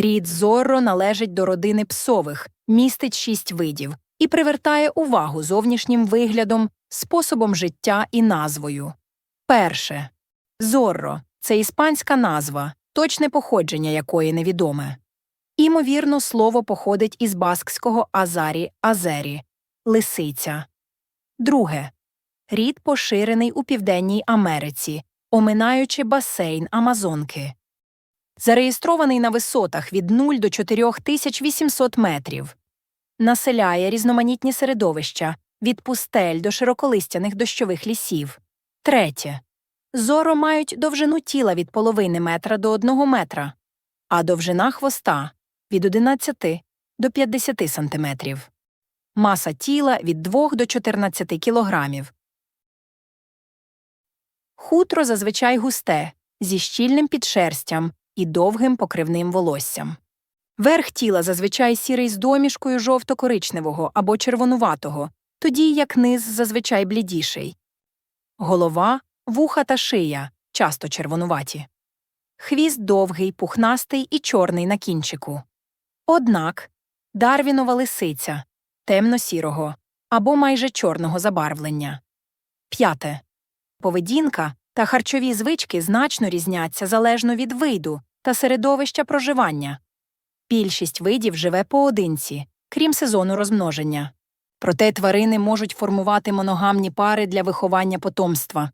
Рід зорро належить до родини псових, містить шість видів і привертає увагу зовнішнім виглядом, способом життя і назвою. Перше. Зорро це іспанська назва, точне походження якої невідоме. Імовірно, слово походить із баскського азарі азері лисиця. Друге. Рід поширений у Південній Америці, оминаючи басейн Амазонки. Зареєстрований на висотах від 0 до 4800 метрів. Населяє різноманітні середовища від пустель до широколистяних дощових лісів. Третє. Зоро мають довжину тіла від половини метра до 1 метра, а довжина хвоста від 11 до 50 сантиметрів. Маса тіла від 2 до 14 кілограмів. Хутро зазвичай густе, зі щільним підшерстям і довгим покривним волоссям. Верх тіла зазвичай сірий з домішкою жовто-коричневого або червонуватого, тоді як низ зазвичай блідіший. Голова, вуха та шия часто червонуваті. Хвіст довгий, пухнастий і чорний на кінчику. Однак дарвінова лисиця темно-сірого або майже чорного забарвлення. П'яте. Поведінка та харчові звички значно різняться залежно від виду та середовища проживання. Більшість видів живе поодинці, крім сезону розмноження. Проте тварини можуть формувати моногамні пари для виховання потомства.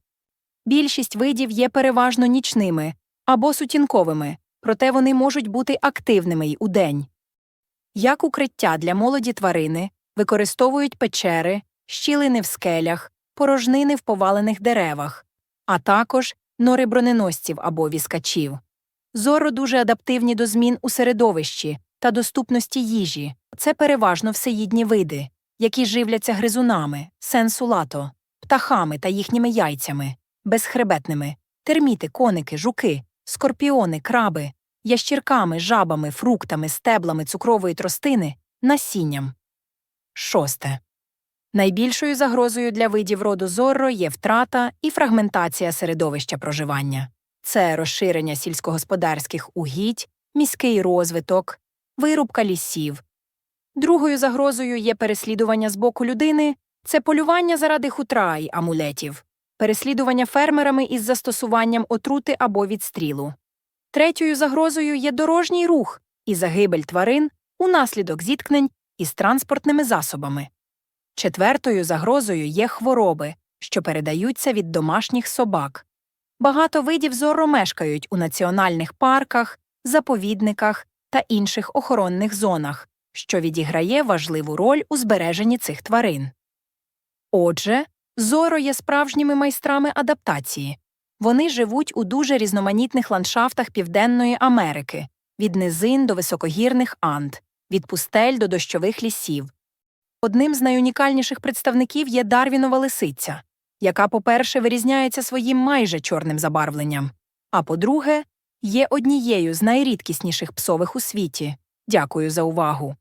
Більшість видів є переважно нічними або сутінковими, проте вони можуть бути активними й удень. Як укриття для молоді тварини використовують печери, щілини в скелях, порожнини в повалених деревах, а також нори броненосців або віскачів. Зоро дуже адаптивні до змін у середовищі та доступності їжі. Це переважно всеїдні види, які живляться гризунами, сенсулато, птахами та їхніми яйцями, безхребетними, терміти, коники, жуки, скорпіони, краби, ящірками, жабами, фруктами, стеблами цукрової тростини, насінням. Шосте. Найбільшою загрозою для видів роду зорро є втрата і фрагментація середовища проживання. Це розширення сільськогосподарських угідь, міський розвиток, вирубка лісів. Другою загрозою є переслідування з боку людини це полювання заради хутра й амулетів, переслідування фермерами із застосуванням отрути або відстрілу. Третьою загрозою є дорожній рух і загибель тварин унаслідок зіткнень із транспортними засобами. Четвертою загрозою є хвороби, що передаються від домашніх собак. Багато видів зорро мешкають у національних парках, заповідниках та інших охоронних зонах, що відіграє важливу роль у збереженні цих тварин. Отже, зоро є справжніми майстрами адаптації. Вони живуть у дуже різноманітних ландшафтах Південної Америки від низин до високогірних анд, від пустель до дощових лісів. Одним з найунікальніших представників є Дарвінова лисиця, яка, по-перше, вирізняється своїм майже чорним забарвленням, а по-друге, є однією з найрідкісніших псових у світі. Дякую за увагу.